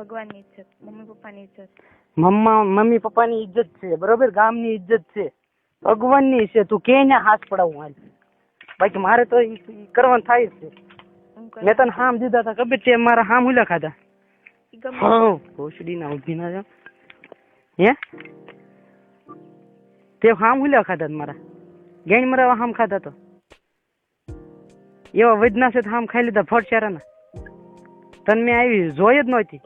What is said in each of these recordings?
ભગવાનની ઇજ્જત મમ્મી પપ્પાની ઇજ્જત મમ્મા મમ્મી પપ્પાની ઇજ્જત છે બરોબર ગામની ઇજ્જત છે ભગવાનની છે તું કે ને હાથ પડાવું હાલ બાકી મારે તો કરવાનું થાય જ છે મેં તને હામ દીધા હતા ખબર છે મારા હામ હુલા ખાધા ભોસડી ના ઊભી ના જાવ હે તે હામ હુલા ખાધા મારા ગેણ મરાવા હામ ખાધા તો એવા વૈદના છે હામ ખાઈ લીધા ફટ ચારાના તને મેં આવી જોઈ જ નહોતી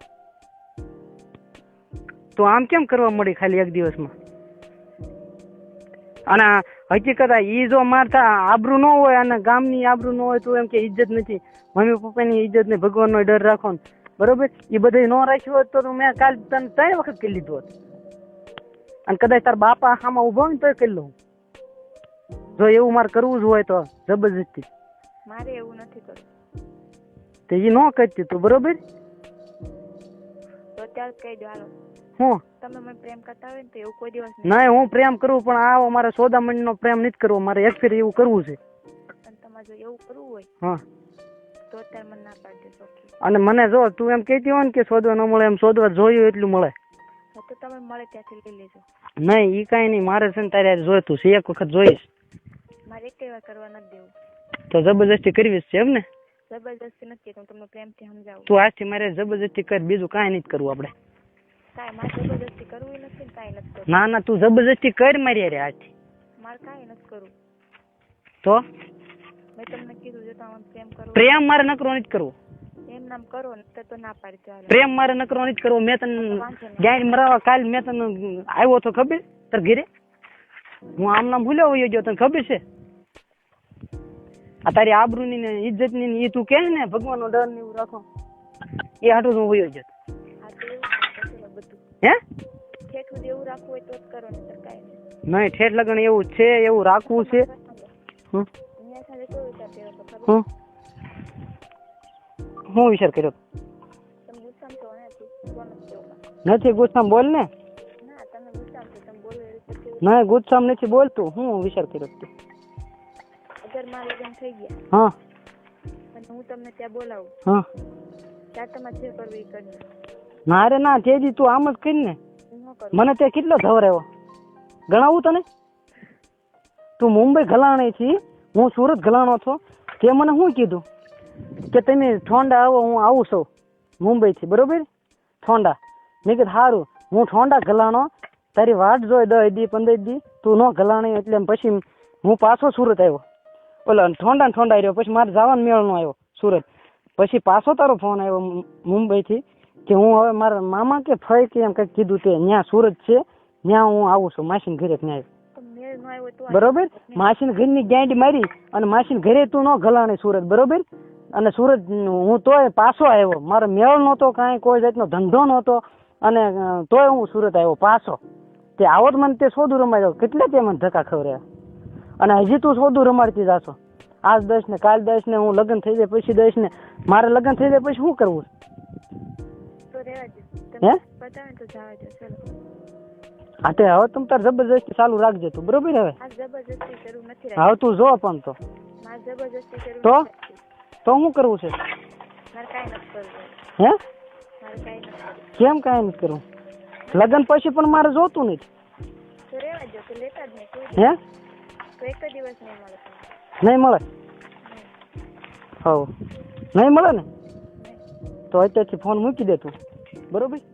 તો આમ કેમ કરવા મળી ખાલી એક દિવસમાં? અને હકીકત એ ઈ જો મારતા આબરૂ ન હોય અને ગામની આબરૂ ન હોય તો એમ કે ઇજ્જત નથી. મમ્મી પપ્પાની ઇજ્જત ને ભગવાનનો ડર રાખો ને બરોબર? એ બધું ન રાખ્યું હોત તો મેં કાલ તને ત્રણ વખત કરી લીધું હોત. અને કદાચ તાર બાપા આમાં ઊભો ને તોય કરી લઉં. જો એવું મારે કરવું જ હોય તો જબરજસ્તી. મારે એવું નથી કરવું. તો એ ન કરતી તું બરોબર? તો અત્યારે કહી દો હાલો. હું? તમે મને પ્રેમ કરતા હોય ને તો એવું કોઈ દિવસ નહીં. નહીં હું પ્રેમ કરું પણ આવો મારે સોદામણીનો પ્રેમ નથી કરવો. મારે એક ફેર એવું કરવું છે. અને તમારે જો એવું કરવું હોય હા. તો અત્યારે મને ના પાડી દેશો અને મને જો તું એમ કહેતી હોય ને કે સોદવા ન મળે એમ શોધવા જોયું એટલું મળે. તો તમે મળે ત્યાંથી લઈ લેજો. નહીં ઈ કાંઈ નહીં. મારે છે ને તારે જોઈતું છે. એક વખત જોઈશ. મારે એક વાર કરવા નથી દેવું. તો જબરજસ્તી કરવી છે એમ ને? જબરદસ્તી નથી હું તમને પ્રેમથી સમજાવું. તું આજથી મારે જબરજસ્તી કર બીજું કાંઈ નથી કરવું આપણે. કાંઈ મારે જબરદસ્તી કરવું નથી ને કાંઈ નથી ના ના તું જબરજસ્તી કર મારી રે આજથી મારે કાઈ નથી કરવું. તો? મેં તમને કીધું જો તમે પ્રેમ કરો પ્રેમ મારે નકરો નથી કરવો. એમ નામ કરો ને તો તો ના પાડી ચાલે પ્રેમ મારે નકરો નથી કરવો. મેં તને ગાય મરાવા કાલ મેં તને આવ્યો તો ખબર? તર ઘરે? હું આમ નામ ભૂલ્યો હોય ગયો તને ખબર છે? આ તારી આબરૂની ને ઇજ્જતની ને ઈ તું કહે ને ભગવાનનો ડર ને એવું રાખો. એ હાટું હું હોયો ગયો. હે? ઠેઠ એવું રાખવું હોય તો જ કરો ને કાંઈ નહીં. ઠેઠ લગન એવું છે એવું રાખવું છે? હમ. હું વિચાર કર્યો નથી? ગુસ્સામાં બોલ ને. ના ગુસ્સામાં નથી બોલતું. હું વિચાર કર્યો તું અગર મારા લગ્ન થઈ ગયા હા. અને હું તમને ત્યાં બોલાવું હા. ત્યાં તમારે જે કરવું એ કરજો. ના રે ના તેજી તું આમ જ કરી ને મને તે કેટલો ધવરાયો ગણાવું તને? તું મુંબઈ ગલાણી છી, હું સુરત ગલાણો છો, તે મને શું કીધું? કે તમે ઠોંડા આવો, હું આવું છું મુંબઈથી, બરોબર? ઠોંડા. મેં કીધું સારું હું ઠોંડા ગલાણો તારી વાટ જોઈ દસ દી, પંદર દી, તું ન ગલાણી એટલે પછી હું પાછો સુરત આવ્યો. ઓલા ઠોંડા ઠોંડા રહ્યો, પછી મારે જવાનો મેળ નો આવ્યો સુરત. પછી પાછો તારો ફોન આવ્યો મુંબઈથી કે હું હવે મારા મામા કે ફઈ કે એમ કંઈક કીધું તે ત્યાં સુરત છે ત્યાં હું આવું છું માસીને ઘરે ન્યાય ન બરોબર? માસીને ઘરની ગાંડી મારી અને માસીને ઘરે તું ન ગલાણી સુરત બરોબર? અને સુરત હું તોય પાછો આવ્યો મારો મેળ નહોતો કાંઈ કોઈ જાતનો ધંધો નહોતો. અને તોય હું સુરત આવ્યો પાછો. તે આવત મને તે સોદું રમાડ્યો કેટલે તે મને ધક્કા ખવર્યા અને હજી તું સોદું રમાડતી જાશો. આજ દસ ને કાલ દસ ને હું લગ્ન થઈ જાય પછી દસ ને મારે લગ્ન થઈ જાય પછી શું કરવું? હે? તમે બતાવે ને તો જવા દો ચલો. હા તે હવે તમે તાર જબરજસ્તી ચાલુ રાખજે તું બરોબર હવે? હવે તું જો પણ તો. તો? તો શું કરવું છે? હે? કેમ કાંઈ નથી કરવું? લગ્ન પછી પણ મારે જોતું નથી. હે? નહીં મળે હવ. નહીં મળે ને? તો અત્યારથી ફોન મૂકી દે તું. બરોબર?